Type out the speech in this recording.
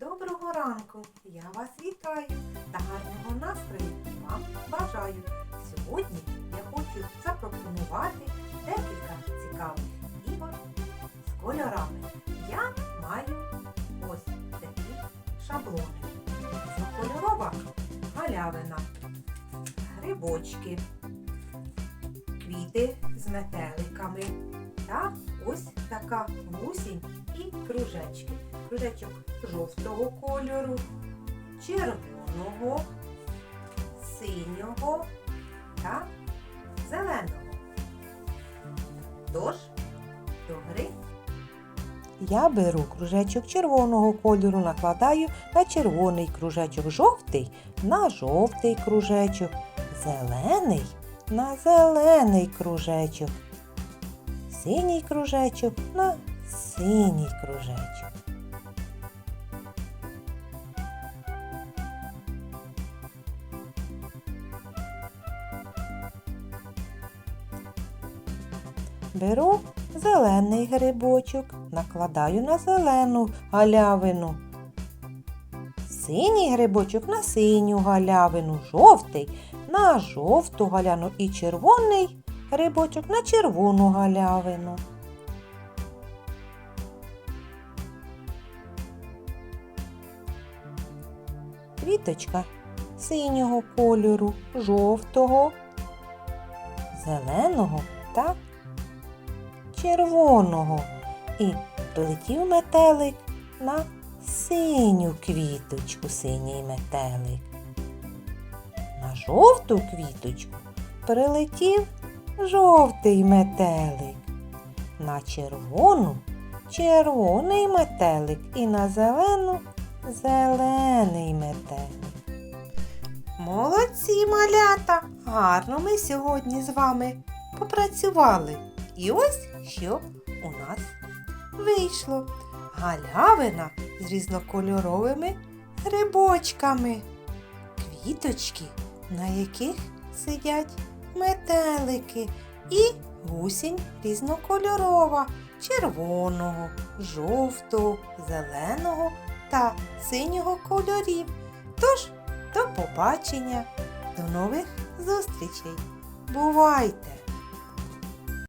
Доброго ранку! Я вас вітаю та гарного настрою вам бажаю. Сьогодні я хочу запропонувати декілька цікавих ігор з кольорами. Я маю ось такі шаблони. Кольорова галявина, грибочки, квіти з метеликами та ось така гусінь і кружечки. Кружечок жовтого кольору, червоного, синього та зеленого. Тож, до гри Я беру кружечок червоного кольору, накладаю на червоний кружечок, жовтий на жовтий кружечок, зелений на зелений кружечок, синій кружечок на синій кружечок. Беру зелений грибочок, накладаю на зелену галявину. Синій грибочок на синю галявину, жовтий на жовту галяну і червоний грибочок на червону галявину. Квіточка синього кольору, жовтого, зеленого та червоного і прилетів метелик на синю квіточку, синій метелик. На жовту квіточку прилетів жовтий метелик. На червону червоний метелик і на зелену зелений метелик. Молодці, малята! Гарно ми сьогодні з вами попрацювали. І ось що у нас вийшло. Галявина з різнокольоровими грибочками, квіточки, на яких сидять метелики, і гусінь різнокольорова, червоного, жовтого, зеленого та синього кольорів. Тож, до побачення, до нових зустрічей. Бувайте!